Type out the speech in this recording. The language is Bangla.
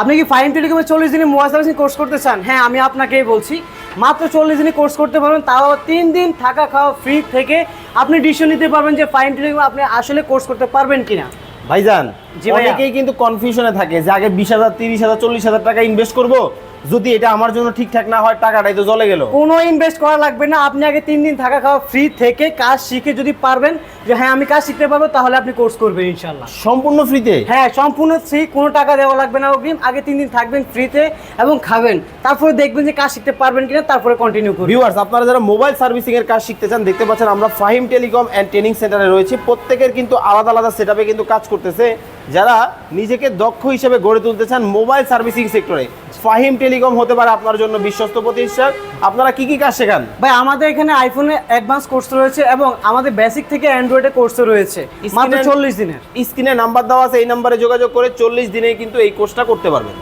আপনি কি ফাইন টেলিকমে চল্লিশ দিনে মোবাইল সার্ভিসিং কোর্স করতে চান হ্যাঁ আমি আপনাকেই বলছি মাত্র চল্লিশ দিনে কোর্স করতে পারবেন, তাও তিন দিন থাকা খাওয়া ফ্রি থেকে আপনি ডিসিশন নিতে পারবেন যে ফাইন টেলিকমে আপনি আসলে কোর্স করতে পারবেন কি না ভাইজান। অনেকেই কিন্তু কনফিউশনে থাকে যে আগে বিশ হাজার তিরিশ হাজার চল্লিশ হাজার টাকা ইনভেস্ট করব যদি এটা আমার জন্য ঠিকঠাক না হয় টাকাটাই তো জলে গেল। কোনো ইনভেস্ট করা লাগবে না। আপনি আগে তিন দিন থাকা খাওয়া ফ্রি থেকে কাজ শিখে যদি পারবেন যে হ্যাঁ আমি কাজ শিখতে পারব তাহলে আপনি কোর্স করবেন ইনশাল্লাহ সম্পূর্ণ ফ্রিতে হ্যাঁ সম্পূর্ণ ফ্রি কোনো টাকা দেওয়া লাগবে না অগ্রিম। আগে তিন দিন থাকবেন ফ্রিতে এবং খাবেন। তারপরে দেখবেন যে কাজ শিখতে পারবেন কিনা তারপরে কন্টিনিউ করবেন। ভিউয়ার্স আপনারা যারা মোবাইল সার্ভিসিং এর কাজ শিখতে চান দেখতে পাচ্ছেন আমরা ফাহিম টেলিকম অ্যান্ড ট্রেনিং সেন্টারে রয়েছে। প্রত্যেকের কিন্তু আলাদা আলাদা সেটআপে কিন্তু কাজ করতেছে। যারা নিজেকে দক্ষ হিসেবে গড়ে তুলতে চান মোবাইল সার্ভিসিং সেক্টরে। ফাহিম টেলিকম হতে পারে আপনার জন্য বিশ্বস্ত প্রতিষ্ঠান। আপনারা কি কি কাজ শেখান? ভাই আমাদের এখানে আইফোনে অ্যাডভান্স কোর্স রয়েছে এবং আমাদের বেসিক থেকে অ্যান্ড্রয়েডে কোর্স রয়েছে। মাত্র চল্লিশ দিনের। স্ক্রিনে নাম্বার দেওয়া আছে এই নাম্বারে যোগাযোগ করে চল্লিশ দিনে কিন্তু এই কোর্সটা করতে পারবেন।